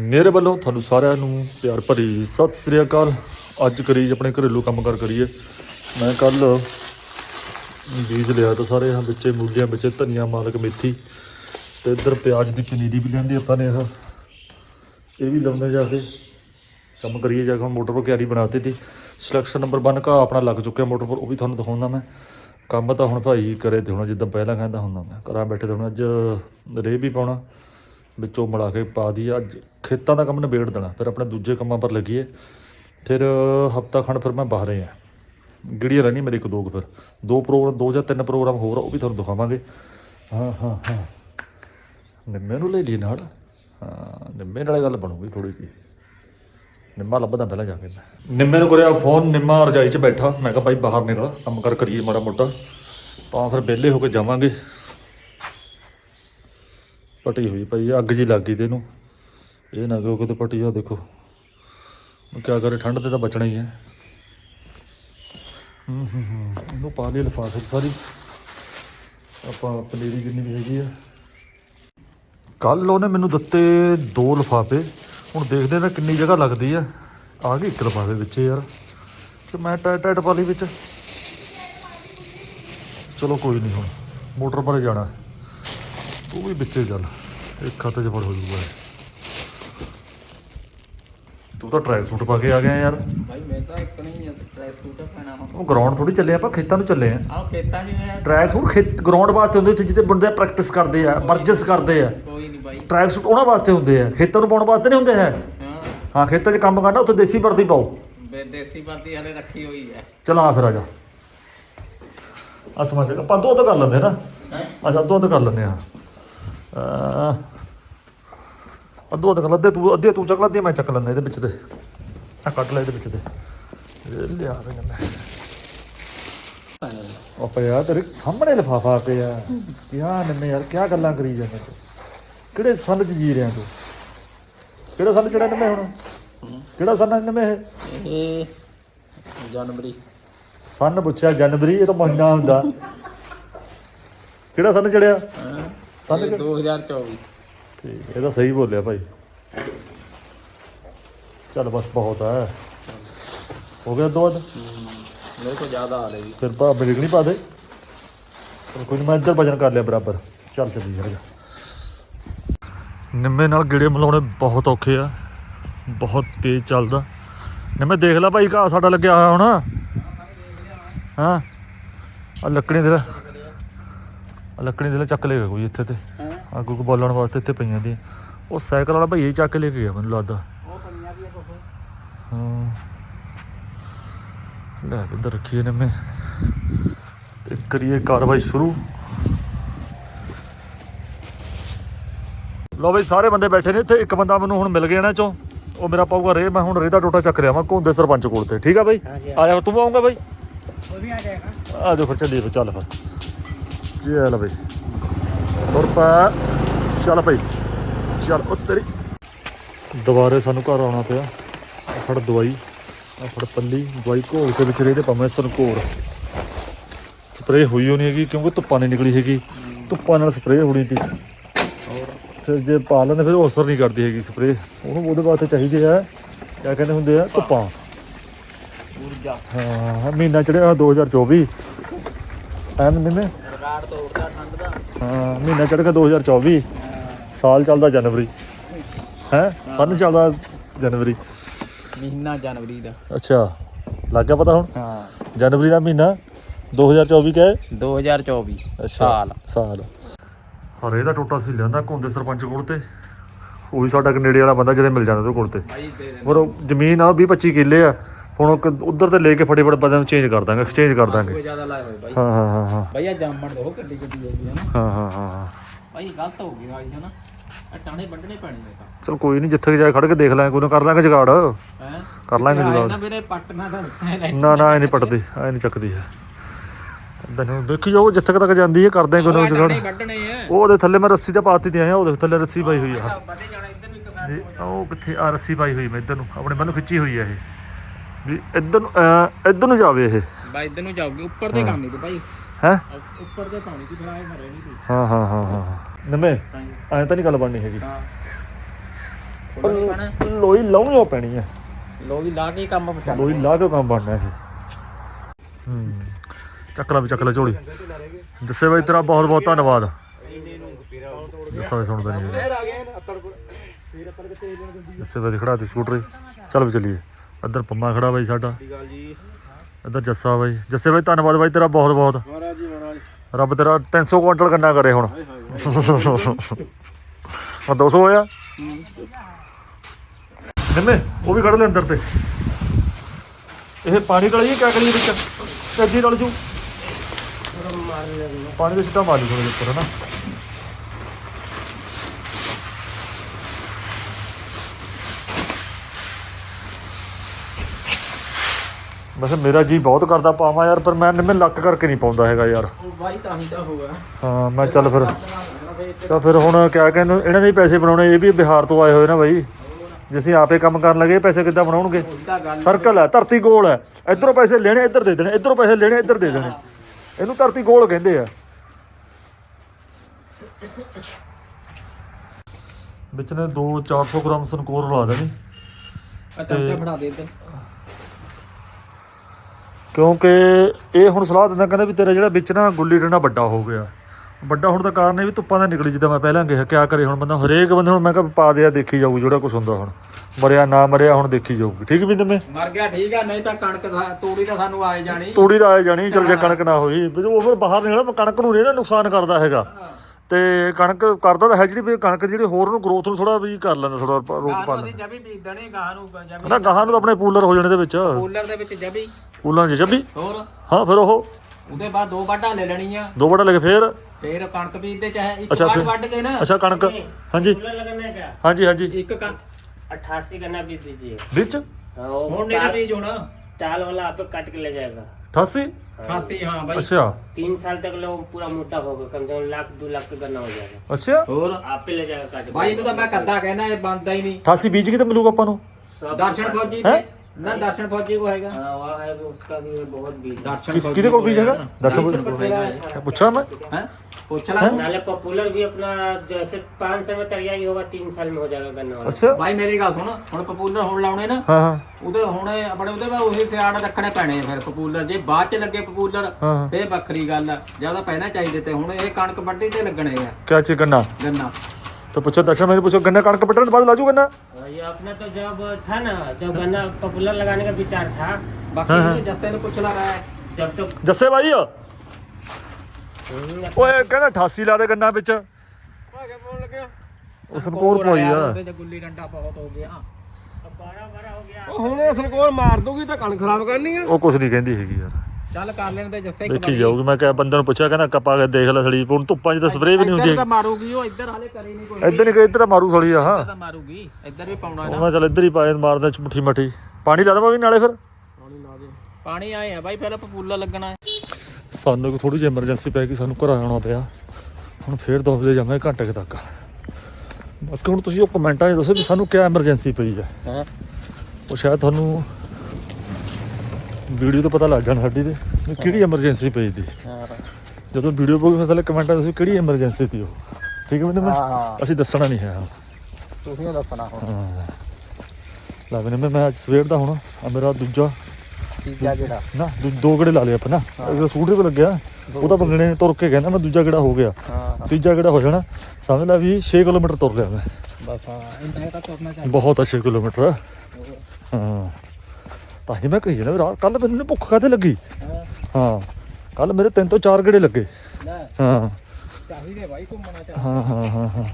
ਮੇਰੇ ਵੱਲੋਂ ਤੁਹਾਨੂੰ ਸਾਰਿਆਂ ਨੂੰ ਪਿਆਰ ਭਰੀ ਸਤਿ ਸ੍ਰੀ ਅਕਾਲ। ਅੱਜ ਕਰੀ ਆਪਣੇ ਘਰੇਲੂ ਕੰਮਕਾਰ ਕਰੀਏ। ਮੈਂ ਕੱਲ ਬੀਜ ਲਿਆ ਤਾਂ ਸਾਰੇ ਹਾਂ, ਵਿੱਚੇ ਮੂਲੀਆਂ, ਵਿੱਚੇ ਧਨੀਆ, ਮਾਲਕ, ਮੇਥੀ ਤੇ ਇੱਧਰ ਪਿਆਜ਼ ਦੀ ਪਨੀਰੀ ਵੀ ਲੈਂਦੀ ਆਪਾਂ ਨੇ ਇਹ ਇਹ ਵੀ ਲਾਉਂਦੇ ਜਾ ਕੇ। ਕੰਮ ਕਰੀਏ ਜਾ ਕੇ, ਹੁਣ ਮੋਟਰ ਪਰ ਕਿਆਰੀ ਬਣਾਤੀ ਤੀ। ਸਿਲੈਕਸ਼ਨ ਨੰਬਰ 1 ਕਾ ਆਪਣਾ ਲੱਗ ਚੁੱਕਿਆ ਮੋਟਰ ਪਰ, ਉਹ ਵੀ ਤੁਹਾਨੂੰ ਦਿਖਾਉਂਦਾ ਮੈਂ। ਕੰਮ ਤਾਂ ਹੁਣ ਭਾਈ ਕਰੇ ਤੇ ਹੁਣ ਜਿੱਦਾਂ ਪਹਿਲਾਂ ਕਹਿੰਦਾ ਹੁੰਦਾ ਮੈਂ, ਘਰਾਂ ਬੈਠੇ ਤੇ ਹੁਣ ਅੱਜ ਰੇਹ ਵੀ ਪਾਉਣਾ। ਵਿੱਚੋਂ ਮਿਲਾ ਕੇ ਪਾ ਦੀ ਅੱਜ ਖੇਤਾਂ ਦਾ ਕੰਮ ਨਿਬੇੜ ਦੇਣਾ, ਫਿਰ ਆਪਣੇ ਦੂਜੇ ਕੰਮਾਂ ਪਰ ਲੱਗੀਏ। ਫਿਰ ਹਫਤਾ ਖੰਡ ਫਿਰ ਮੈਂ ਬਾਹਰ ਹੀ ਆ। ਗਿੜੀ ਰਹਿਣੀ ਮੇਰੇ ਇੱਕ ਦੋ ਕੁ ਫਿਰ। ਦੋ ਪ੍ਰੋਗਰਾਮ, ਦੋ ਜਾਂ ਤਿੰਨ ਪ੍ਰੋਗਰਾਮ ਹੋਰ ਉਹ ਵੀ ਤੁਹਾਨੂੰ ਦਿਖਾਵਾਂਗੇ। ਹਾਂ ਹਾਂ ਹਾਂ। ਨਿੰਮੇ ਨੂੰ ਲੈ ਲਈ ਨਾਲ। ਹਾਂ, ਨਿੰਮੇ ਨਾਲ ਗੱਲ ਬਣੂਗੀ ਥੋੜੀ ਜਿਹੀ। ਨਿੰਮਾ ਲੱਭਦਾ ਪਹਿਲਾਂ ਜਾ ਕੇ ਮੈਂ। ਨਿੰਮੇ ਨੂੰ ਕਰਿਆ ਫੋਨ, ਨਿੰਮਾ ਰਜਾਈ 'ਚ ਬੈਠਾ। ਮੈਂ ਕਿਹਾ ਭਾਈ ਬਾਹਰ ਨਿਕਲ, ਕੰਮ ਕਰ ਕਰੀਏ ਮਾੜਾ ਮੋਟਾ। ਤਾਂ ਫਿਰ ਵਿਹਲੇ ਹੋ ਕੇ ਜਾਵਾਂਗੇ। ਪਟੀ ਹੋਈ ਪਈ ਅੱਗ ਜੀ ਲੱਗ ਗਈ ਤੇ ਇਹਨੂੰ। ਇਹ ਨਾ ਕਿਉਂ ਕਿਤੇ ਪਟੀ ਆ, ਦੇਖੋ। ਕਿਆ ਕਰੇ, ਠੰਡ ਤੇ ਤਾਂ ਬਚਣਾ ਹੀ ਹੈ। ਹੂੰ ਹੂੰ ਹੂੰ, ਇਹਨੂੰ ਪਾ ਲਈ ਲਿਫਾਫੇ ਸਾਰੀ। ਆਪਾਂ ਪਨੀਰੀ ਕਿੰਨੀ ਵੀ ਹੈਗੀ ਆ। ਕੱਲ ਉਹਨੇ ਮੈਨੂੰ ਦਿੱਤੇ ਦੋ ਲਿਫਾਫੇ। ਹੁਣ ਦੇਖਦੇ ਨਾ ਕਿੰਨੀ ਜਗ੍ਹਾ ਲੱਗਦੀ ਆ। ਆ ਗਈ ਇੱਕ ਲਿਫਾਫੇ ਵਿੱਚ ਯਾਰ। ਤੇ ਮੈਂ ਟੈਟ ਟੈਟ ਪਾ ਲਈ ਵਿੱਚ। ਚਲੋ ਕੋਈ ਨਹੀਂ ਹੁਣ। ਮੋਟਰ ਪਰ ਜਾਣਾ। ਤੂੰ ਵੀ ਵਿੱਚੇ ਚੱਲ ਇੱਕ ਖਾਤੇ 'ਚ ਫੜ ਹੋ ਜੂਗਾ ਇਹ। ਤੂੰ ਤਾਂ ਟਰੈਕ ਸੂਟ ਪਾ ਕੇ ਆ ਗਿਆ ਯਾਰ ਭਾਈ ਮੈਂ ਤਾਂ ਇੱਕ ਨਹੀਂ ਆ ਟਰੈਕ ਸੂਟ ਪੈਣਾ ਹੁਣ ਉਹ ਗਰਾਊਂਡ ਥੋੜੀ ਚੱਲੇ ਆਪਾਂ ਖੇਤਾਂ ਨੂੰ ਚੱਲੇ ਆ ਆਹ ਖੇਤਾਂ 'ਚ ਹੈ ਟਰੈਕ ਸੂਟ ਖੇਤ ਗਰਾਊਂਡ ਵਾਸਤੇ ਹੁੰਦੇ ਉੱਥੇ ਜਿੱਥੇ ਬੰਦੇ ਪ੍ਰੈਕਟਿਸ ਕਰਦੇ ਆ ਵਰਜਿਸ਼ ਕਰਦੇ ਆ ਕੋਈ ਨਹੀਂ ਭਾਈ ਟਰੈਕ ਸੂਟ ਉਹਨਾਂ ਵਾਸਤੇ ਹੁੰਦੇ ਆ ਖੇਤਾਂ ਨੂੰ ਪਾਉਣ ਵਾਸਤੇ ਨਹੀਂ ਹੁੰਦੇ ਹੈ ਹਾਂ ਹਾਂ ਖੇਤਾਂ 'ਚ ਕੰਮ ਕਰਨਾ ਉੱਥੇ ਦੇਸੀ ਵਰਦੀ ਪਾਓ ਬੇ ਦੇਸੀ ਵਰਦੀ ਹਲੇ ਰੱਖੀ ਹੋਈ ਹੈ ਚਲ ਆ ਫਿਰ ਆ ਜਾ ਆ ਸਮਝ ਆਪਾਂ ਦੋ ਤਾਂ ਕਰ ਲੈਂਦੇ ਆ ਨਾ? ਅੱਛਾ ਦੋ ਤਾਂ ਕਰ ਲੈਂਦੇ ਆ ਅੱਧੋ ਅੱਧ ਕਰ ਲੈਂਦੇ ਤੂੰ ਅੱਧੇ ਤੂੰ ਚੱਕ ਲੈਂਦੀ ਮੈਂ ਚੱਕ ਲੈਂਦਾ ਇਹਦੇ ਵਿੱਚ ਤੇ। ਆ ਕੱਟ ਲੈ ਇਹਦੇ ਵਿੱਚ ਤੇ। ਲਿਆ ਦੇ ਮੈਂ ਉਹ ਪਿਆ ਤੇਰੇ ਸਾਹਮਣੇ ਲਿਫਾਫਾ ਪਿਆ। ਕਿਆ ਨੰਨੇ ਯਾਰ ਕਿਆ ਗੱਲਾਂ ਕਰੀ ਜਾਂਦਾ ਤੂੰ? ਕਿਹੜੇ ਸੰਨ ਚ ਜੀ ਰਿਹਾ ਤੂੰ? ਕਿਹੜਾ ਸੰਨ ਚੜਾ ਨੰਮੇ ਹੁਣ? ਕਿਹੜਾ ਸੰਨ ਇਹ? ਇਹ ਜਨਵਰੀ। ਸੰਨ ਪੁੱਛਿਆ ਜਨਵਰੀ ਇਹ ਤਾਂ ਮਹੀਨਾ ਹੁੰਦਾ। ਕਿਹੜਾ ਸੰਨ ਚੜਿਆ ਹਾਂ ਸੰਨ ਇਹ 2024 ਠੀਕ ਇਹ ਤਾਂ ਸਹੀ ਬੋਲਿਆ ਭਾਈ। ਚੱਲ ਬਸ ਬਹੁਤ ਹੈ ਹੋ ਗਿਆ ਦੋ ਅੱਜ? ਮੇਰੇ ਤੋਂ ਜ਼ਿਆਦਾ ਆ ਰਹੀ ਫਿਰ ਭਾ ਮੇਰੇ ਨਹੀਂ ਪਾ ਦੇ। ਚਲ ਕੋਈ ਨਹੀਂ ਮੈਂ ਇੱਧਰ ਵਜਨ ਕਰ ਲਿਆ ਬਰਾਬਰ। ਚੱਲ ਚੱਲੀ ਜਾ। ਨਿੰਮੇ ਨਾਲ ਗੇੜੇ ਮਲਾਉਣੇ ਬਹੁਤ ਔਖੇ ਆ। ਬਹੁਤ ਤੇਜ਼ ਚੱਲਦਾ। ਨਿੰਮੇ ਦੇਖ ਲੈ ਭਾਈ ਘਾਹ ਸਾਡਾ ਲੱਗਿਆ ਹੋਇਆ ਹੁਣ। ਹਾਂ। ਆ ਲੱਕੜੀ ਦੇ ਲੈ ਆ ਲੱਕੜੀ ਦੇ ਲੈ ਚੱਕ ਲੇਗਾ ਕੋਈ ਇੱਥੇ ਤੇ। ਹਾਂ ਆਗੂ ਕੋ ਬੋਲਣ ਵਾਸਤੇ ਇੱਥੇ ਪਈਆਂ ਦੀਆਂ। ਉਹ ਸਾਈਕਲ ਵਾਲਾ ਭਈਆ ਹੀ ਚੱਕ ਕੇ ਲੈ ਕੇ ਗਿਆ ਮੈਨੂੰ ਲੱਗਦਾ। ਉਹ ਪੰਜਾਂ ਦੀ ਕੋਹ ਹਾਂ। ਲੈ ਕੇ ਇੱਧਰ ਰੱਖੀਏ ਨੇ ਮੈਂ। ਤੇ ਕਰੀਏ ਕਾਰਵਾਈ ਸ਼ੁਰੂ। ਲੋ ਬਈ ਸਾਰੇ ਬੰਦੇ ਬੈਠੇ ਨੇ ਇੱਥੇ। ਇੱਕ ਬੰਦਾ ਮੈਨੂੰ ਹੁਣ ਮਿਲ ਗਿਆ ਇਹਨਾਂ ਚੋਂ। ਉਹ ਮੇਰਾ ਪਾਊਗਾ ਰੇ। ਮੈਂ ਹੁਣ ਰੇ ਦਾ ਟੋਟਾ ਚੱਕ ਰਿਹਾ ਮੈਂ ਘੁੰਦੇ ਸਰਪੰਚ ਕੋਲ ਤੇ। ਠੀਕ ਆ ਬਈ? ਆ ਜਾ ਤੂੰ ਆਉਂਗਾ ਬਈ? ਉਹ ਵੀ ਆ ਜਾਏਗਾ। ਆ ਜਾ ਫਿਰ ਚੱਲੀਏ ਫਿਰ ਚੱਲ ਫਿਰ। ਚੱਲ ਬਈ। ਤੁਰ ਪਾ ਚੱਲ ਬਈ। ਚੱਲ ਉਹ ਤੇਰੀ ਦੁਬਾਰੇ ਸਾਨੂੰ ਘਰ ਆਉਣਾ ਪਿਆ। ਫੜ ਦਵਾਈ ਫੜ ਪੱਲੀ ਦਵਾਈ ਘੋਲ ਕੇ ਵਿੱਚ ਇਹਦੇ ਪਾਵੇਂ ਸਰਕੋਰ ਸਪਰੇਅ ਹੋਈ ਹੋਣੀ ਹੈਗੀ ਕਿਉਂਕਿ ਧੁੱਪਾਂ ਨਹੀਂ ਨਿਕਲੀ ਹੈਗੀ। ਧੁੱਪਾਂ ਨਾਲ ਸਪਰੇਅ ਹੋਣੀ ਸੀ। ਫਿਰ ਜੇ ਪਾ ਲੈਂਦੇ ਫਿਰ ਉਹ ਅਸਰ ਨਹੀਂ ਕਰਦੀ ਹੈਗੀ ਸਪਰੇਅ। ਉਹਨੂੰ ਉਹਦੇ ਵਾਸਤੇ ਚਾਹੀਦੇ ਆ ਕਿਆ ਕਹਿੰਦੇ ਹੁੰਦੇ ਆ ਧੁੱਪਾਂ। ਹਾਂ ਮਹੀਨਾ ਚੜਿਆ 2024 ਐਨ ਮਹੀਨੇ ਰਿਕਾਰਡ ਤੋੜਦਾ ਠੰਡ ਦਾ ਹਾਂ ਮਹੀਨਾ ਚੜ ਗਿਆ 2024 ਸਾਲ ਚੱਲਦਾ ਜਨਵਰੀ। ਹੈ? ਸੰਨ ਚੱਲਦਾ ਜਨਵਰੀ। ਮਹੀਨਾ ਜਨਵਰੀ ਦਾ। ਅੱਛਾ ਲੱਗ ਗਿਆ ਪਤਾ ਹੁਣ? ਹਾਂ। ਜਨਵਰੀ ਦਾ ਮਹੀਨਾ 2024 ਕਹੇ 2024 ਅੱਛਾ ਸਾਲ। ਸਾਲ। ਹਰੇ ਦਾ ਟੋਟਾ ਸੀ ਲਿਆਂਦਾ ਘੁੰਦੇ ਸਰਪੰਚ ਕੋਲ ਤੇ। ਉਹੀ ਸਾਡਾ ਇੱਕ ਨੇੜੇ ਵਾਲਾ ਬੰਦਾ ਜਿਹਦੇ ਮਿਲ ਜਾਂਦਾ ਉਹਦੇ ਕੋਲ ਤੇ। ਦੇ ਦੇ ਉਹ ਜ਼ਮੀਨ ਆ 20 25 ਕਿੱਲੇ ਆ। ਹੁਣ ਉਧਰ ਤੇ ਲੈ ਕੇ ਫਟਾਫਟ ਬੰਦੇ ਨੂੰ ਚੇਂਜ ਕਰ ਦਾਂਗੇ ਐਕਸਚੇਂਜ ਕਰ ਦਾਂਗੇ। ਕੋਈ ਜ਼ਿਆਦਾ ਲਾਏ ਹੋਏ ਭਾਈ ਹਾਂ ਹਾਂ ਹਾਂ ਹਾਂ। ਭਾਈ ਆ ਜਾਮਣ ਦੋ ਕਿੱਡੀ ਕਿੱਡੀ ਹੈਗੀ ਹੈ ਨਾ? ਹਾਂ ਹਾਂ ਹਾਂ ਹਾਂ। ਭਾਈ ਗਲਤ ਹੋ ਗਈ ਵਾਲੀ ਹੈ ਨਾ? ਆ ਟਾਣੇ ਵੱਢਣੇ ਪੈਣੇ ਨੇ ਤਾਂ। ਚਲ ਕੋਈ ਨਹੀਂ ਜਿੱਥੇ ਜਾ ਖੜ ਕੇ ਦੇਖ ਲਾਂਗੇ ਕੋਈ ਨਾ ਕਰ ਲਾਂਗੇ ਜੁਗਾੜ। ਹੈ? ਕਰ ਲਾਂਗੇ ਨਾ ਜੁਗਾੜ। ਮੇਰੇ ਪੱਟ ਨਾ ਤਾਂ ਨਹੀਂ ਨਾ ਨਾ ਐ ਨਹੀਂ ਪਟਦੀ ਐ ਨਹੀਂ ਚੱਕਦੀ ਹੈ ਇਦਾਂ ਨੂੰ ਦੇਖੀ ਜਾਓ ਜਿੱਥੇ ਤੱਕ ਜਾਂਦੀ ਹੈ ਕਰਦੇ ਆ ਕੋਈ ਨਾ ਜੁਗਾੜ। ਉਹ ਉਹਦੇ ਥੱਲੇ ਮੈਂ ਰੱਸੀ ਤਾਂ ਪਾਤੀ ਤੇ ਆਇਆ ਉਹਦੇ ਥੱਲੇ ਰੱਸੀ ਪਾਈ ਹੋਈ ਆ। ਨੂੰ ਉਹ ਕਿੱਥੇ ਆ ਰੱਸੀ ਪਾਈ ਹੋਈ ਮੈਂ ਇੱਧਰ ਨੂੰ ਆਪਣੇ ਵੱਲੋਂ ਖਿੱਚੀ ਹੋਈ ਆ ਇਹ। ਵੀ ਇੱਧਰ ਨੂੰ ਅਹ, ਇੱਧਰ ਨੂੰ ਜਾਵੇ ਇਹ। ਬਾਈ ਇੱਧਰ ਨੂੰ ਜਾਊਗੀ ਉੱਪਰ ਤੇ ਕੰਮ ਨਹੀਂ ਤੇ ਭਾਈ। ਹੈ? ਉੱਪਰ ਤੇ ਪਾਣੀ ਦੀ ਖੜਾਏ ਮਰੇ ਨਹੀਂ ਤੂੰ। ਹਾਂ ਹਾਂ ਹਾਂ ਹਾਂ ਨਵੇਂ ਹਾਂਜੀ ਐਂ ਤਾਂ ਨਹੀਂ ਗੱਲ ਬਣਨੀ ਹੈਗੀ। ਹਾਂ। ਫੁੱਲ ਨਹੀਂ ਪੈਣਾ। ਲੋਈ ਲਾਉਣੀ ਪੈਣੀ ਹੈ ਲੋਈ ਲਾ ਕੇ ਹੀ ਕੰਮ ਪਹੁੰਚਾ ਲੋਈ ਲਾ ਕੇ ਕੰਮ ਬਣਨਾ ਇਹ। ਹੂੰ। ਚੱਕ ਲੈ ਵੀ ਚੱਕ ਲੈ ਝੋਲੀ। ਦੱਸੇ ਬਾਈ ਤੇਰਾ ਬਹੁਤ ਬਹੁਤ ਧੰਨਵਾਦ। ਦੱਸਾਂ ਸੁਣਦਾ ਨਹੀਂ ਦੱਸੇ ਬਾਈ ਖੜਾ ਤੀ ਸਕੂਟਰ। ਚੱਲ ਵੀ ਚੱਲੀਏ। ਇੱਧਰ ਪੰਮਾ ਖੜਾ ਬਾਈ ਸਾਡਾ। ਇੱਧਰ ਜੱਸਾ ਬਾਈ। ਜੱਸੇ ਬਾਈ ਧੰਨਵਾਦ ਬਾਈ ਤੇਰਾ ਬਹੁਤ ਬਹੁਤ। ਮਹਾਰਾਜ ਜੀ ਮਹਾਰਾਜ। ਰੱਬ ਤੇਰਾ 300 ਕੁਇੰਟਲ ਗੰਨਾ ਕਰੇ ਹੁਣ। ਹੁਣ 200 ਹੋਇਆ? ਨਿੰਮੇ ਉਹ ਵੀ ਕੱਢ ਲੈ ਅੰਦਰ ਤੇ। ਇਹ ਪਾਣੀ ਡਲੀਏ ਕਿਆ ਕਰੀਏ ਵਿੱਚ? ਤੇ ਅੱਗੇ ਡਲ ਜੂ। ਪਾਣੀ ਦੇ ਸਿੱਟਾ ਮਾਰੀ ਥੋੜੇ ਉੱਪਰ ਹਨਾ ਵੈਸੇ ਮੇਰਾ ਜੀ ਬਹੁਤ ਕਰਦਾ ਪਾਵਾਂ ਯਾਰ ਪਰ ਮੈਂ ਨਿੰਮੇ ਲੱਕ ਕਰਕੇ ਨਹੀਂ ਪਾਉਂਦਾ ਹੈਗਾ ਯਾਰ। ਉਹ ਬਾਈ ਤਾਂ ਹੀ ਤਾਂ ਹੋਗਾ ਹਾਂ ਮੈਂ ਚੱਲ ਫਿਰ ਤਾਂ ਫਿਰ ਹੁਣ ਕਿਆ ਕਹਿੰਦੇ ਇਹਨਾਂ ਦੇ ਪੈਸੇ ਬਣਾਉਣੇ ਇਹ ਵੀ ਬਿਹਾਰ ਤੋਂ ਆਏ ਹੋਏ ਨਾ ਬਾਈ। ਜੇ ਅਸੀਂ ਆਪੇ ਕੰਮ ਕਰਨ ਲੱਗੇ ਪੈਸੇ ਕਿੱਦਾਂ ਬਣਾਉਣਗੇ? ਸਰਕਲ ਹੈ ਧਰਤੀ ਗੋਲ ਹੈ। ਇਧਰੋਂ ਪੈਸੇ ਲੈਣੇ ਇੱਧਰ ਦੇ ਦੇਣੇ ਇਧਰੋਂ ਪੈਸੇ ਲੈਣੇ ਇੱਧਰ ਦੇ ਦੇਣੇ। ਇਹਨੂੰ ਧਰਤੀ ਗੋਲ ਕਹਿੰਦੇ ਆ। ਵਿੱਚ ਨੇ 2 400 ਗ੍ਰਾਮ ਸਨਕੋਰ ਲਾ ਦੇਣੀ। ਚਮਚਾ ਫੜਾ ਦੇ ਇੱਧਰ। ਕਿਉਂਕਿ ਇਹ ਹੁਣ ਸਲਾਹ ਦਿੰਦਾ ਕਹਿੰਦਾ ਵੀ ਤੇਰਾ ਜਿਹੜਾ ਵਿੱਚ ਨਾ ਗੁੱਲੀ ਡੰਡਾ ਵੱਡਾ ਹੋ ਗਿਆ। ਵੱਡਾ ਹੋਣ ਦਾ ਕਾਰਨ ਇਹ ਵੀ ਧੁੱਪਾਂ ਦਾ ਨਿਕਲੀ ਜਿੱਦਾਂ ਮੈਂ ਪਹਿਲਾਂ ਕਿਹਾ ਕਿਆ ਕਰੇ ਹੁਣ ਬੰਦਾ? ਹਰੇਕ ਬੰਦੇ ਹੁਣ ਮੈਂ ਕਿਹਾ ਪਾ ਦਿਆ ਦੇਖੀ ਜਾਊ ਜਿਹੜਾ ਕੁਝ ਹੁੰਦਾ ਹੁਣ। ਮਰਿਆ ਨਾ ਮਰਿਆ ਹੁਣ ਦੇਖੀ ਜਾਊਗੀ। ਠੀਕ ਵੀ ਮੈਂ ਮਰ ਗਿਆ ਠੀਕ ਆ ਨਹੀਂ ਤਾਂ ਕਣਕ ਦਾ- ਤੂੜੀ ਤਾਂ ਸਾਨੂੰ ਆਏ ਜਾਣੀ। ਤੂੜੀ ਦਾ ਆ ਜਾਣੀ ਚਲ ਜੇ ਕਣਕ ਨਾ ਹੋਈ ਉਹ ਫਿਰ ਬਾਹਰ ਨਿਕਲਣਾ ਕਣਕ ਨੂੰ ਨਹੀਂ ਨਾ ਨੁਕਸਾਨ ਕਰਦਾ ਹੈਗਾ। ਤੇ ਕਣਕ ਕਰਦਾ ਤਾਂ ਹੈ ਜਿਹੜੀ ਵੀ ਕਣਕ ਜਿਹੜੀ ਹੋਰ ਨੂੰ ਗਰੋਥ ਨੂੰ ਥੋੜਾ ਵੀ ਕਰ ਲੈਂਦਾ ਥੋੜਾ ਰੋਕ ਪਾ ਲੈਂਦਾ ਜਬੀ ਬੀਜਣੇ ਗਾਹ ਨੂੰ ਜਬੀ ਨਾ ਗਾਹ ਨੂੰ ਤਾਂ ਆਪਣੇ ਪੂਲਰ ਹੋ ਜਾਣੇ ਦੇ ਵਿੱਚ। ਪੂਲਰ ਦੇ ਵਿੱਚ ਜਬੀ ਪੂਲਰ ਚ ਜਬੀ ਹੋਰ? ਹਾਂ ਫਿਰ ਉਹ ਉਹਦੇ ਬਾਅਦ ਦੋ ਵਾਢਾਂ ਲੈ ਲੈਣੀਆਂ। ਦੋ ਵਾਢਾਂ ਲੈ ਕੇ ਫੇਰ? ਫੇਰ ਕਣਕ ਬੀਜਦੇ ਚਾਹੇ ਇੱਕ ਵਾਢ ਵੱਢ ਕੇ ਨਾ। ਅੱਛਾ ਕਣਕ। ਹਾਂਜੀ। ਹਾਂਜੀ ਹਾਂਜੀ। ਇੱਕ ਕਣਕ। 88 ਗੰਨਾ ਬੀਜ ਦੀਜੀਏ। ਵਿੱਚ? ਹੁਣ ਨਹੀਂ ਬੀਜ ਹੋਣਾ? ਚਾਲ ਵਾਲਾ ਆਪੇ ਕੱਟ ਕੇ ਲੈ ਜਾਏਗਾ। 88 ਖਾਸੀ ਹਾਂ ਬਾਈ ਅੱਛਾ तीन साल तक लोग पूरा मोटा होगा कम से कम लाख दो लाख का गन्ना हो जाएगा ਅੱਛਾ ਹੋਰ आप पे ले जाएगा काट के ਬਾਈ ਨੂੰ ਤਾਂ ਮੈਂ ਕੱਦਾ ਕਹਿਣਾ ਇਹ ਬੰਦਾ ਹੀ ਨਹੀਂ 88 ਬੀਜ ਕਿਤੇ ਮਿਲੂਗਾ ਆਪਾਂ ਨੂੰ सब ਦਰਸ਼ਨ ਫੌਜੀ ਹੈਂ? ਤੇ ਨਾ ਦਰਸ਼ਨ ਫੌਜੀ ਕੋ ਹੈਗਾ हाँ वहाँ है भी उसका भी है बहुत बीज ਦਰਸ਼ਨ ਕਿਸ ਕਿਹਦੇ ਕੋਲ ਬੀਜ ਹੈਗਾ ਦਰਸ਼ਨ ਦਰਸ਼ਨ ਕੋਲ ਹੈਗਾ ਇਹ। ਪੁੱਛਾਂ ਮੈਂ ਹੈਂ? ਪੁੱਛ ਲੈ नाले पॉपुलर भी अपना जैसे पाँच साल में तैयारी होगा तीन साल में हो जाएगा गन्ना वाला ਅੱਛਾ ਬਾਈ ਮੇਰੀ ਗੱਲ ਸੁਣ ਹੁਣ ਪਪੂਲਰ ਹੁਣ ਲਾਉਣੇ ਨਾ ਹਾਂ ਹਾਂ ਉਹਦੇ ਹੁਣ ਆਪਣੇ ਉਹਦੇ ਬਾਅਦ ਉਹੀ ਸਿਆੜ ਰੱਖਣੇ ਪੈਣੇ ਆ ਫਿਰ ਪਪੂਲਰ ਜੇ ਬਾਅਦ ਚ ਲੱਗੇ ਪਪੂਲਰ ਹਾਂ ਹਾਂ ਫੇਰ ਵੱਖਰੀ ਗੱਲ ਆ ਜਿਆਦਾ ਪਹਿਲਾਂ ਚਾਹੀਦੇ ਤੇ ਹੁਣ ਇਹ ਕਣਕ ਵੱਢੀ ਤੇ ਲੱਗਣੇ ਆ ਕਿਆ ਚੀਜ਼ ਗੰਨਾ ਗੰਨਾ ਤਾਂ ਪੁੱਛੋ ਦਰਸ਼ਨ ਮੈਨੂੰ ਪੁੱਛੋ ਗੰਨਾ ਕਣਕ ਪੱਟਣ ਤੋਂ ਬਾਅਦ ਲਾਜੂ ਗੰਨਾ हाँ, ये अपना तो जब था ना जब गन्ना पॉपुलर लगाने का विचार था ਬਾਕੀ ਇਹਨੇ ਜੱਸੇ ਨੂੰ ਪੁੱਛ ਲਾ ਰਿਹਾ जब तो ਜੱਸੇ ਬਾਈ ਓਏ ਕਹਿੰਦਾ 88 ਲਾ ਦੇ ਗੰਨਾ ਵਿੱਚ ਭਾਗੇ ਪਾਉਣ ਲੱਗਿਆ ਉਸ ਨੂੰ ਕੋਰ ਪਾਈ ਆ ਉਹਦੇ ਚ ਗੁੱਲੀ ਡੰਡਾ ਬਹੁਤ ਹੋ ਗਿਆ बड़ा बड़ा हो गया ਉਹ ਹੁਣ ਇਹ ਸਰਕੋਰ ਮਾਰ ਦੂਗੀ ਤਾਂ ਕਣ ਖਰਾਬ ਕਰਨੀ ਆ ਉਹ ਕੁਝ ਨਹੀਂ ਕਹਿੰਦੀ ਹੈਗੀ ਯਾਰ ਚੱਲ ਕਰ ਲੈਣ ਦੇ ਇੱਕ ਦੇਖੀ ਜਾਊਗੀ ਮੈਂ ਕਿਹਾ ਬੰਦੇ ਨੂੰ ਪੁੱਛਿਆ ਕਹਿੰਦਾ ਕੱਪਾ ਕੇ ਦੇਖ ਲੈ ਸੜੀ ਹੁਣ ਧੁੱਪਾਂ 'ਚ ਤਾਂ ਸਪਰੇਅ ਵੀ ਨਹੀਂ ਹੁੰਦੀ ਇੱਧਰ ਤਾਂ ਮਾਰੂਗੀ ਉਹ ਇੱਧਰ ਹਾਲੇ ਕਰੀ ਨਹੀਂ ਕੋਈ। ਇੱਧਰ ਨਹੀਂ ਕਿ ਇੱਧਰ ਤਾਂ ਮਾਰੂ ਸੜੀ ਆ ਹਾਂ। ਇੱਧਰ ਤਾਂ ਮਾਰੂਗੀ ਇੱਧਰ ਵੀ ਪਾਉਣਾ ਉਹ ਨਾ ਮੈਂ ਚੱਲ ਇੱਧਰ ਹੀ ਪਾਏ ਮਾਰਦਾ ਮੁੱਠੀ ਮੱਠੀ। ਪਾਣੀ ਲਾ ਦਵਾਂ ਵੀ ਨਾਲੇ ਫਿਰ। ਪਾਣੀ ਆਏ ਆ ਬਾਈ ਪਹਿਲਾਂ ਪਪੂਲਾ ਲੱਗਣਾ ਹੈ। ਸਾਨੂੰ ਥੋੜੀ ਜਿਹੀ ਐਮਰਜੈਂਸੀ ਪੈ ਗਈ ਸਾਨੂੰ ਘਰ ਆਉਣਾ ਪਿਆ। ਹੁਣ ਫੇਰ ਦੋ ਵਜੇ ਜਾਵਾਂਗੇ ਘੰਟੇ ਕੁ ਤੱਕ। ਬਸ ਹੁਣ ਤੁਸੀਂ ਉਹ ਕਮੈਂਟਾਂ 'ਚ ਦੱਸੋ ਵੀ ਸਾਨੂੰ ਕਿਆ ਐਮਰਜੈਂਸੀ ਪਈ ਹੈ। ਹਾਂ? ਉਹ ਸ਼ਾਇਦ ਤੁਹਾਨੂੰ ਵੀਡੀਓ ਤੋਂ ਪਤਾ ਲੱਗ ਜਾਣਾ ਸਾਡੀ ਤੇ ਵੀ ਕਿਹੜੀ ਐਮਰਜੈਂਸੀ ਪਈ ਦੀ ਹਾਂ। ਜਦੋਂ ਵੀਡੀਓ ਪਾਉਗੇ ਫਸਲੇ ਕਮੈਂਟਾਂ ਦੱਸੋ ਕਿਹੜੀ ਐਮਰਜੈਂਸੀ ਤੀ ਉਹ? ਠੀਕ ਹੈ ਮੈਨੂੰ ਹਾਂ, ਹਾਂ। ਅਸੀਂ ਦੱਸਣਾ ਨਹੀਂ ਹੈ। ਤੁਸੀਂ ਦੱਸਣਾ ਹੁਣ। ਹਾਂ। ਲਾ ਮੈਨੇ ਮੈਂ ਅੱਜ ਸਵੇਰ ਦਾ ਹੁਣ ਆ ਮੇਰਾ ਦੂਜਾ। ਤੀਜਾ ਜਿਹੜਾ ਨਾ ਦੂ- ਦੋ ਗੇੜੇ ਲਾ ਲਏ ਆਪਾਂ ਨਾ। ਇੱਕ ਸਕੂਟਰ ਤੇ ਲੱਗਿਆ ਉਹ ਤਾਂ ਬੰਗਣੇ ਤੁਰ ਕੇ ਕਹਿੰਦਾ ਮੈਂ ਦੂਜਾ ਗੇੜਾ ਹੋ ਗਿਆ। ਹਾਂ ਤੀਜਾ ਗੇੜਾ ਹੋ ਜਾਣਾ। ਸਮਝ ਲੈ ਵੀ 6 ਕਿਲੋਮੀਟਰ ਤੁਰ ਲਿਆ ਮੈਂ। ਬਸ ਹਾਂ ਇੰਨਾ ਤਾਂ ਤੁਰਨਾ ਚਾਹੀਦਾ। ਬਹੁਤ ਅੱਛੇ ਕਿਲੋਮੀਟਰ। ਹਾਂ। ਤਾਂ ਹੀ ਮੈਂ ਕਹੀ ਵੀ ਰਾਤ ਕੱਲ ਮੈਨੂੰ ਭੁੱਖ ਕਾਹਦੇ ਲੱਗੀ? ਹਾਂ। ਕੱਲ ਮੇਰੇ ਤਿੰਨ ਤੋਂ ਚਾਰ ਗੇੜੇ ਲੱਗੇ। ਹਾਂ। ਚਾਹੀਦੇ ਬਾਈ ਘੁੰਮਣਾ ਚਾਹੀਦਾ ਹਾਂ ਹਾਂ ਹਾਂ ਹਾਂ।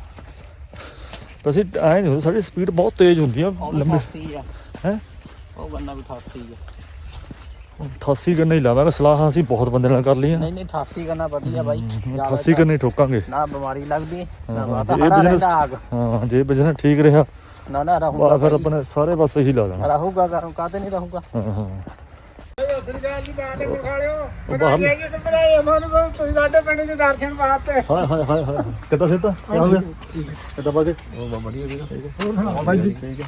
ਐ ਨਹੀਂ ਸਾਡੀ ਸਪੀਡ ਬਹੁਤ ਤੇਜ਼ ਹੁੰਦੀ ਆ ਲੰਬੇ। 88 ਆ। ਹੈ? ਉਹ ਗੰਨਾ ਵੀ 88 ਆ। 88 ਗੰਨੇ ਹੀ ਲਾਵਾਂਗੇ ਸਲਾਹਾਂ ਅਸੀਂ ਬਹੁਤ ਬੰਦੇ ਨਾਲ ਕਰ ਲਈਆਂ। ਨਹੀਂ ਨਹੀਂ 88 ਗੰਨਾ ਵਧੀਆ ਬਾਈ। 88 ਗੰਨੇ ਠੋਕਾਂਗੇ। ਨਾ ਬਿਮਾਰੀ ਲੱਗਦੀ ਨਾ ਇਹ ਬਿਜ਼ਨਸ ਹਾਂ ਜੇ ਬਿਜ਼ਨਸ ਠੀਕ ਰਿਹਾ ਨਾ ਨਾ ਰਹੂਗਾ ਬਾ ਫਿਰ ਆਪਣੇ ਸਾਰੇ ਪਾਸੇ ਹੀ ਲਾ ਦੇਣਾ। ਰਹੂਗਾ ਕਰੂ ਕਾਤੇ ਨਹੀਂ ਰਹੂਗਾ? ਹਾਂ ਹਾਂ। ਸਰਕਾਰ ਜੀ ਬਾਹਰ ਦੇ ਖਾ ਲਿਓ ਉਹ ਬਾਹਰ ਇਹ ਕਿ ਬਣਾਏ ਤੁਹਾਨੂੰ ਤਾਂ ਤੁਸੀਂ ਸਾਡੇ ਪਿੰਡ 'ਚ ਦਰਸ਼ਨ ਪਾਤੇ। ਹਾਏ ਹਾਏ ਹਾਏ ਹਾਏ। ਕਿੱਦਾਂ ਸਿੱਧਾ? ਕੀ ਹੋ ਗਿਆ? ਕਿੱਦਾਂ ਬਾਗੇ ਉਹ ਬਹੁਤ ਵਧੀਆ ਵੀਰ ਹਾਂ ਬਾਈ ਜੀ। ਠੀਕ ਹੈ।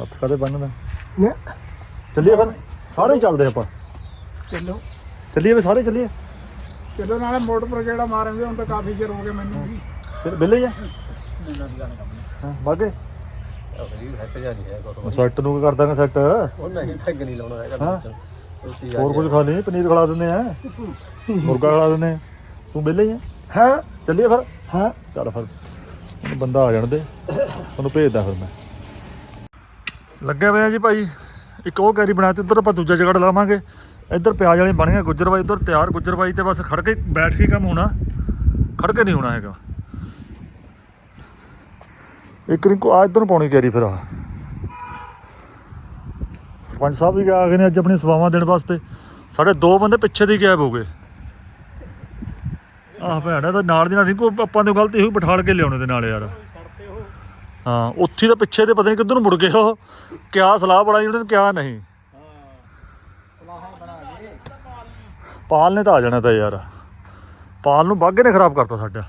ਹੱਥ ਕਦੇ ਬੰਨਣਾ ਨਾ? ਚੱਲੀਏ ਫਿਰ। ਸਾਰੇ ਚੱਲਦੇ ਆਪਾਂ। ਚਲੋ। ਚੱਲੀਏ ਵੀ ਸਾਰੇ ਚੱਲੀਏ। ਚਲੋ ਨਾਲੇ ਮੋਟਰ ਪਰ ਜਿਹੜਾ ਮਾਰਾਂਗੇ ਹੁਣ ਤਾਂ ਕਾਫੀ ਚਿਰ ਹੋ ਗਿਆ ਮੈਨੂੰ ਵੀ। ਬਿੱਲੇ ਆ? ਹਾਂ ਬਾਗੇ ਸੈੱਟ ਨੂੰ ਕੀ ਕਰ ਦਾਂਗੇ ਸੈੱਟ? ਉਹ ਨਹੀਂ ਠੱਗ ਨਹੀਂ ਲਾਉਣਾ ਹੈਗਾ ਹਾਂ। ਰੋਟੀ ਹੋਰ ਕੁਝ ਖਾ ਲਈ ਪਨੀਰ ਖਿਲਾ ਦਿੰਦੇ ਆ। ਮੁਰਗਾ ਖਿਲਾ ਦਿੰਦੇ ਆ। ਤੂੰ ਹੀ ਆ? ਹਾਂ। ਚੱਲੀਏ ਫਿਰ? ਹਾਂ। ਚੱਲ ਫਿਰ। ਬੰਦਾ ਆ ਜਾਣ ਦੇ। ਤੁਹਾਨੂੰ ਭੇਜਦਾ ਫਿਰ ਮੈਂ। ਲੱਗਿਆ ਹੋਇਆ ਜੀ ਭਾਈ। ਇੱਕ ਉਹ ਕੈਰੀ ਬਣਾ ਤੇ ਉੱਧਰ ਆਪਾਂ ਦੂਜਾ ਜਗੜ ਲਾਵਾਂਗੇ। ਇੱਧਰ ਪਿਆਜ਼ ਵਾਲੇ ਬਣ ਗਏ ਗੁੱਜਰ ਬਾਈ। ਉੱਧਰ ਤਿਆਰ ਗੁੱਜਰ ਬਾਈ ਤੇ ਬਸ ਖੜ ਕੇ ਬੈਠ ਕੇ ਕੰਮ ਹੋਣਾ। ਖੜ ਕੇ ਨਹੀਂ ਹੋਣਾ ਹੈਗਾ। ਇੱਕ ਰਿੰਕੂ ਆ ਇੱਧਰ ਨੂੰ ਪਾਉਣੀ ਕੈਰੀ ਫਿਰ ਆ। ਸਰਪੰਚ ਸਾਹਿਬ ਵੀ ਆ ਗਏ ਨੇ ਅੱਜ ਆਪਣੀ ਸੇਵਾਵਾਂ ਦੇਣ ਵਾਸਤੇ। ਸਾਡੇ ਦੋ ਬੰਦੇ ਪਿੱਛੇ ਦੀ ਗਾਇਬ ਹੋ ਗਏ। ਆਹ ਭੈਣਾ ਤਾਂ ਨਾਲ ਦੀ ਨਾਲ ਰਿੰਕੂ ਆਪਾਂ ਤੋਂ ਗਲਤੀ ਹੋਈ, ਬਿਠਾਲ ਕੇ ਲਿਆਉਣੇ ਦੇ ਨਾਲ ਯਾਰ। ਹਾਂ, ਉੱਥੇ ਤਾਂ ਪਿੱਛੇ ਦੇ ਪਤਾ ਨਹੀਂ ਕਿੱਧਰ ਨੂੰ ਮੁੜ ਗਏ ਉਹ। ਕਿਆ ਸਲਾਹ ਬਣਾਈ ਉਹਨਾਂ ਨੇ ਕਿਆ ਨਹੀਂ। ਪਾਲ ਨੇ ਤਾਂ ਆ ਜਾਣਾ ਤਾਂ ਯਾਰ। ਪਾਲ ਨੂੰ ਬਾਗੇ ਨੇ ਖਰਾਬ ਕਰਤਾ ਸਾਡਾ।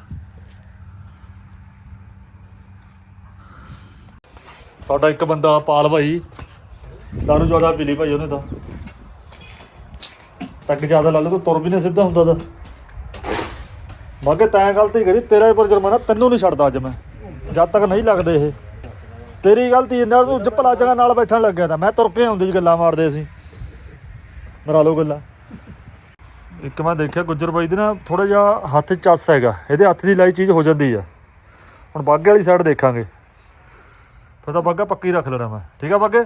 ਸਾਡਾ ਇੱਕ ਬੰਦਾ ਪਾਲ ਭਾਈ। ਦਾਰੂ ਜ਼ਿਆਦਾ ਪੀ ਲਈ ਭਾਈ ਉਹਨੇ ਤਾਂ। ਟੱਕ ਜ਼ਿਆਦਾ ਲਾ ਲਓ ਤਾਂ ਤੁਰ ਵੀ ਨਹੀਂ ਸਿੱਧਾ ਹੁੰਦਾ ਤਾਂ। ਬਾਗੇ ਤੈਂ ਗਲਤੀ ਕਰੀ, ਤੇਰਾ ਹੀ ਪਰ ਜੁਰਮਾਨਾ ਤੈਨੂੰ ਨਹੀਂ ਛੱਡਦਾ ਅੱਜ ਮੈਂ। ਜਦ ਤੱਕ ਨਹੀਂ ਲੱਗਦੇ ਇਹ। ਤੇਰੀ ਗਲਤੀ ਨਾਲ ਤੂੰ ਜੱਪਲਾ ਜਗਾ ਨਾਲ ਬੈਠਣ ਲੱਗਿਆ ਤਾਂ। ਮੈਂ ਤੁਰ ਕੇ ਆਉਂਦੀ ਜੀ ਗੱਲਾਂ ਮਾਰਦੇ ਸੀ ਮਰਾ ਲਓ ਗੱਲਾਂ। ਇੱਕ ਮੈਂ ਦੇਖਿਆ ਗੁੱਜਰ ਬਾਈ ਦੇ ਨਾ ਥੋੜਾ ਜਿਹਾ ਹੱਥ ਚੱਸ ਹੈਗਾ। ਇਹਦੇ ਹੱਥ ਦੀ ਲਾਈ ਚੀਜ਼ ਹੋ ਜਾਂਦੀ ਆ। ਹੁਣ ਬਾਗੇ ਵਾਲੀ ਸਾਈਡ ਦੇਖਾਂਗੇ। ਫਿਰ ਤਾਂ ਬਾਗਾ ਪੱਕੀ ਰੱਖ ਲੈਣਾ ਮੈਂ। ਠੀਕ ਆ ਬਾਗੇ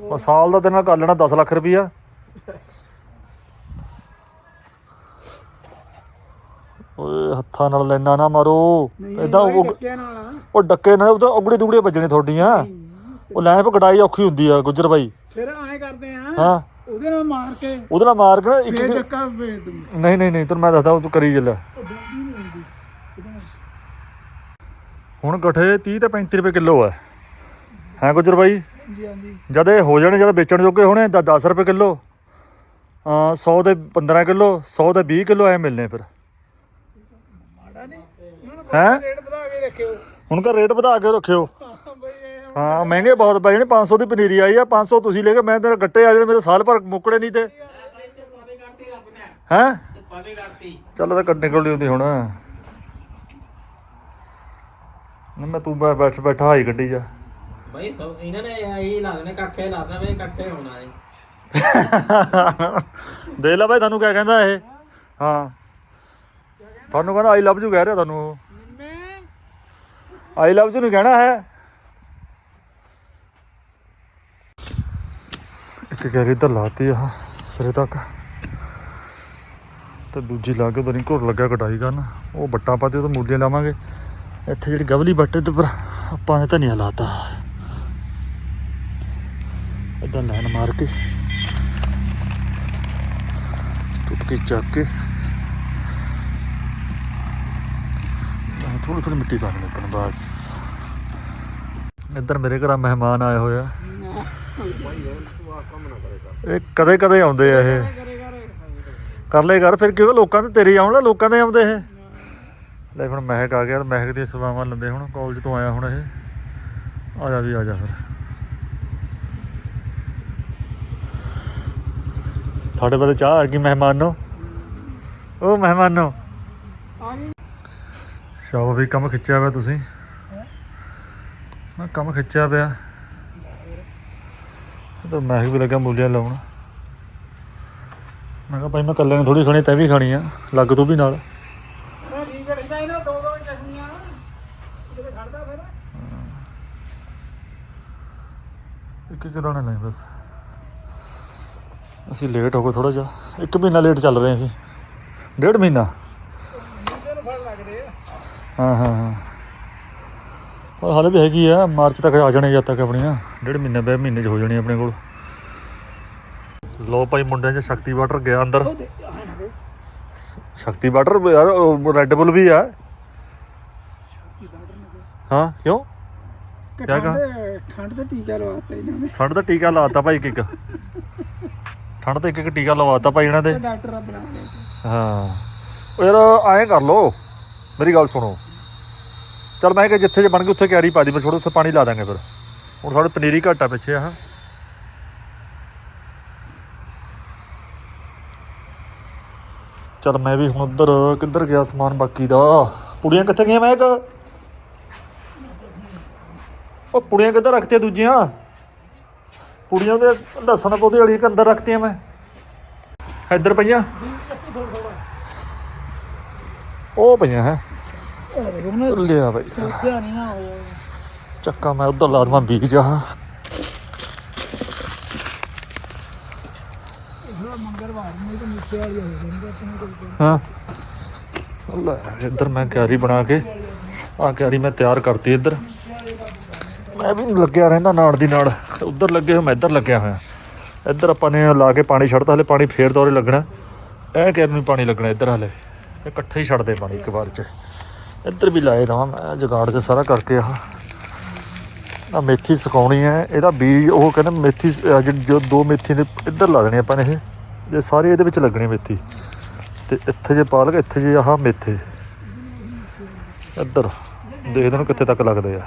ਮੈਂ ਸਾਲ ਦਾ ਤੇਰੇ ਨਾਲ ਕਰ ਲੈਣਾ 10 ਲੱਖ ਰੁਪਈਆ। ਓਏ ਹੱਥਾਂ ਨਾਲ ਲੈਣਾ ਨਾ ਮਾਰੋ। ਇਦਾਂ ਉਹ ਡੱਕੇ ਨਾਲ ਉਹ ਤਾਂ ਉਗੜੀ ਦੁਗੜੀ ਵੱਜਣੇ ਤੁਹਾਡੀਆਂ। ਉਹ ਲੈ ਪੇ ਕਟਾਈ ਔਖੀ ਹੁੰਦੀ ਆ ਗੁੱਜਰ ਬਾਈ। ਫਿਰ ਐਂ ਕਰਦੇ ਆ ਹਾਂ। ਉਹਦੇ ਨਾਲ ਮਾਰ ਕੇ ਉਹਦੇ ਨਾਲ ਮਾਰ ਕੇ ਇੱਕ ਨਹੀਂ ਨਹੀਂ ਨਹੀਂ ਤੈਨੂੰ ਮੈਂ ਦੱਸਦਾ ਉਹ ਤੂੰ ਕਰੀ ਚੱਲ। ਹੁਣ ਗਠੇ 30 ਤੇ 35 ਰੁਪਏ ਕਿਲੋ ਹੈ ਹੈ ਗੁੱਜਰ ਬਾਈ? ਜੀ ਹਾਂਜੀ। ਜਦ ਇਹ ਹੋ ਜਾਣੇ ਜਦ ਵੇਚਣ ਜੋਗੇ ਹੋਣੇ ਤਾਂ 10 ਰੁਪਏ ਕਿਲੋ। ਆ 100 ਦੇ 15 ਕਿਲੋ 100 ਦੇ 20 ਕਿਲੋ ਐ ਮਿਲਨੇ ਫਿਰ। ਮਾੜਾ ਨਹੀਂ ਹੈ? ਰੇਟ ਵਧਾ ਕੇ ਰੱਖਿਓ। ਹੁਣ ਕਾ ਰੇਟ ਵਧਾ ਕੇ ਰੱਖਿਓ। ਹਾਂ ਬਈ ਇਹ ਹਾਂ ਮਹਿੰਗੇ ਬਹੁਤ ਪੈ ਜਾਣੇ 500 ਦੀ ਪਨੀਰੀ ਆਈ ਆ 500 ਤੁਸੀਂ ਲੈ ਕੇ ਮੈਂ ਤੇਰੇ ਗੱਟੇ ਆ ਜਾਣੇ ਮੇਰੇ ਸਾਲ ਭਰ ਮੁੱਕੜੇ ਨਹੀਂ ਤੇ। ਹੈ? ਪਾਵੇ ਕਰਤੀ ਚੱਲ ਤਾਂ ਕੱਢ ਨਿਕਲਦੀ ਹੁੰਦੀ ਹੁਣ। ਨਾ ਮੈਂ ਤੂੰ ਬੈ- ਬੈਠ ਬੈਠਾ ਹਾਈ ਗੱਡੀ ਜਾ ਬਈ ਸਭ ਇਹਨਾਂ ਨੇ ਇਹੀ ਲਾਉਣੇ ਕੱਖੇ ਲਾਉਣਾ ਵੇ ਕੱਖੇ ਹੋਣਾ ਏ। ਦੇ ਲੈ ਭਾਈ ਤੁਹਾਨੂੰ ਕਿਆ ਕਹਿੰਦਾ ਇਹ। ਹਾਂ। ਤੁਹਾਨੂੰ ਕਹਿੰਦਾ ਆਈ ਲਵ ਯੂ ਕਹਿ ਰਿਹਾ ਤੁਹਾਨੂੰ ਉਹ। ਮੈਂ ਆਈ ਲਵ ਯੂ ਨਹੀਂ ਕਹਿਣਾ ਹੈ। ਇੱਕ ਕੈਰੀ ਤਾਂ ਲਾਤੀ ਆ ਸਿਰੇ ਤੱਕ। ਤੇ ਦੂਜੀ ਲਾ ਕੇ ਉਧਰ ਨਹੀਂ ਘੁਰ ਲੱਗਾ ਕਟਾਈ ਕਰਨ। ਉਹ ਬੱਟਾ ਪਾਤੇ ਉਹ ਮੂਲੀਆਂ ਲਾਵਾਂਗੇ। ਇੱਥੇ ਜਿਹੜੀ ਗਵਲੀ ਬੱਟੇ ਤੇ ਪਰ ਆਪਾਂ ਨੇ ਧਨੀਆ ਲਾਤਾ। ਇਦਾਂ ਲਾਈਨ ਮਾਰ ਕੇ ਟੁੱਟਕੀ ਚੱਕ ਕੇ। ਥੋੜੀ ਥੋੜੀ ਮਿੱਟੀ ਪਾਣੀ ਦੇਣੀ ਬਸ। ਇੱਧਰ ਮੇਰੇ ਘਰ ਮਹਿਮਾਨ ਆਏ ਹੋਏ ਆ। ਇਹ ਕਦੇ ਕਦੇ ਆਉਂਦੇ ਆ ਇਹ। ਕਰ ਲੈ ਕਰ, ਫਿਰ ਕਿਉਂ ਲੋਕਾਂ ਤੇ ਤੇਰੇ ਆਉਣ ਲੋਕਾਂ ਦੇ ਆਉਂਦੇ ਇਹ? ਲੈ ਹੁਣ ਮਹਿਕ ਆ ਗਿਆ, ਮਹਿਕ ਦੀਆਂ ਸੇਵਾਵਾਂ ਲੰਬੇ ਹੁਣ ਕਾਲਜ ਤੋਂ ਆਇਆ ਹੁਣ ਇਹ। ਆ ਜਾ ਵੀ, ਆ ਜਾ ਫਿਰ। ਤੁਹਾਡੇ ਬਾਰੇ ਚਾਹ ਆ ਗਈ ਮਹਿਮਾਨੋ? ਉਹ ਮਹਿਮਾਨੋ। ਸ਼ਾਬ ਵੀ ਕੰਮ ਖਿੱਚਿਆ ਪਿਆ ਤੁਸੀਂ। ਮੈਂ ਕੰਮ ਖਿੱਚਿਆ ਪਿਆ। ਇਹ ਤਾਂ ਮੈਂ ਵੀ ਲੱਗਾ ਮੂਲੀਆਂ ਲਾਉਣ। ਮੈਂ ਕਿਹਾ ਭਾਈ ਮੈਂ ਇਕੱਲੇ ਨੇ ਥੋੜੀ ਖਾਣੀ, ਤੈ ਵੀ ਖਾਣੀ ਆ, ਲੱਗ ਤੂੰ ਵੀ ਨਾਲ ਮੈਂ ਠੀਕ ਹੈ ਇਹਨਾਂ ਦੋ ਦੋ ਚਟਨੀਆਂ ਕਿਤੇ ਖੜਦਾ ਫਿਰ ਇੱਕ ਇੱਕ ਦਾਣਾ ਲੈ ਬਸ। ਅਸੀਂ ਲੇਟ ਹੋ ਗਏ ਥੋੜਾ ਜਿਹਾ। ਇੱਕ ਮਹੀਨਾ ਲੇਟ ਚੱਲ ਰਹੇ ਅਸੀਂ ਡੇਢ ਮਹੀਨਾ। ਹਾਂ ਹਾਂ ਹਾਂ। ਪਰ ਹਾਲੇ ਵੀ ਹੈਗੀ ਆ। ਮਾਰਚ ਤੱਕ ਆ ਜਾਣੇ ਜਦ ਤੱਕ ਆਪਣੀਆਂ। ਡੇਢ ਮਹੀਨੇ ਬੇ ਮਹੀਨੇ ਚ ਹੋ ਜਾਣੀ ਆਪਣੇ ਕੋਲ। ਲੋ ਭਾਈ ਮੁੰਡਿਆਂ 'ਚ ਸ਼ਕਤੀ ਵਾਟਰ ਗਿਆ ਅੰਦਰ। ਸ਼ਕਤੀ ਵਾਟਰ ਯਾਰ ਰੈੱਡ ਬੁੱਲ ਵੀ ਆ। ਹਾਂ ਕਿਉਂ? ਕਿਆ ਕਹਾ? ਠੰਡ ਠੰਡ ਤੇ ਟੀਕਾ ਲਵਾਤਾ ਇਹਨਾਂ ਨੇ। ਠੰਡ ਦਾ ਟੀਕਾ ਲਾਤਾ ਭਾਈ ਇੱਕ ਇੱਕ। ਠੰਡ ਤੇ ਇੱਕ ਇੱਕ ਟੀਕਾ ਲਵਾਤਾ ਭਾਈ ਇਹਨਾਂ ਦੇ। ਡਾਕਟਰ ਆ ਬਣਾ ਲਿਆ। ਹਾਂ। ਉਹ ਯਾਰ ਐਂ ਕਰ ਲੋ ਮੇਰੀ ਗੱਲ ਸੁਣੋ। ਚਲ ਮੈਂ ਕਿ ਜਿੱਥੇ ਜੇ ਬਣ ਗਈ ਉੱਥੇ ਕਿਆਰੀ ਪਾ ਦੀ। ਮੈਂ ਛੋੜੋ ਉੱਥੇ ਪਾਣੀ ਲਾ ਦਾਂਗੇ ਫਿਰ। ਹੁਣ ਸਾਡੇ ਪਨੀਰੀ ਘੱਟ ਪਿੱਛੇ ਆ ਚਲ ਮੈਂ ਵੀ ਹੁਣ ਉੱਧਰ ਕਿੱਧਰ ਗਿਆ ਸਮਾਨ ਬਾਕੀ ਦਾ। ਪੁੜੀਆਂ ਕਿੱਥੇ ਗਈਆਂ ਮੈਂ ਇੱਕ? ਉਹ ਪੁੜੀਆਂ ਕਿੱਧਰ ਰੱਖਤੀਆਂ ਦੂਜੀਆਂ? ਪੁੜੀਆਂ ਉਹਦੇ ਲਸਣ ਪੌਦੇ ਵਾਲੀ ਇੱਕ ਅੰਦਰ ਰੱਖਤੀਆਂ ਮੈਂ। ਇੱਧਰ ਪਈਆਂ। ਉਹ ਪਈਆਂ ਹੈ। ਲਿਆ ਬਈ। ਨਹੀਂ ਨਾ ਚੱਕਾ ਮੈਂ ਉਧਰ ਲਾ ਦਵਾਂ ਬੀਜ ਆ ਮੰਗਲਵਾਰ ਨੂੰ ਤਾਂ ਨੀਚੇ ਵਾਲੀ ਹੋ ਜਾਂਦੀ ਆਪਣੇ ਕੋਲ ਹਾਂ। ਲੈ ਇੱਧਰ ਮੈਂ ਕਿਆਰੀ ਬਣਾ ਕੇ ਆ ਕਿਆਰੀ ਮੈਂ ਤਿਆਰ ਕਰਤੀ ਇੱਧਰ। ਮੈਂ ਵੀ ਲੱਗਿਆ ਰਹਿੰਦਾ ਨਾਲ ਦੀ ਨਾਲ ਉੱਧਰ ਲੱਗੇ ਹੋਏ, ਮੈਂ ਇੱਧਰ ਲੱਗਿਆ ਹੋਇਆ। ਇੱਧਰ ਆਪਾਂ ਨੇ ਲਾ ਕੇ ਪਾਣੀ ਛੱਡਤਾ, ਹਲੇ ਪਾਣੀ ਫੇਰ ਦੌਰੇ ਲੱਗਣਾ। ਇਹ ਕਿਆਰੀ ਨੂੰ ਪਾਣੀ ਲੱਗਣਾ ਇੱਧਰ ਹਲੇ? ਇਹ ਇਕੱਠੇ ਹੀ ਛੱਡਦੇ ਪਾਣੀ ਇੱਕ ਵਾਰ ਚ। ਇੱਧਰ ਵੀ ਲਾਏ ਦਵਾਂ ਮੈਂ, ਜਗਾੜ ਕੇ ਸਾਰਾ ਕਰਕੇ ਆਹ। ਆ ਮੇਥੀ ਸੁਕਾਉਣੀ ਹੈ, ਇਹਦਾ ਬੀਜ, ਉਹ ਕਹਿੰਦੇ ਮੇਥੀ ਜੋ ਦੋ ਮੇਥੀ ਦੇ ਇੱਧਰ ਲਾ ਦੇਣੀ ਆਪਾਂ ਨੇ ਇਹ। ਜੇ ਸਾਰੇ ਇਹਦੇ ਵਿੱਚ ਲੱਗਣੀ ਮੇਥੀ। ਤੇ ਇੱਥੇ ਜੇ ਪਾਲਕ, ਇੱਥੇ ਜੇ ਆਹ ਮੇਥੇ। ਇੱਧਰ, ਦੇਖਦੇ ਨੂੰ ਕਿੱਥੇ ਤੱਕ ਲੱਗਦੇ ਆ।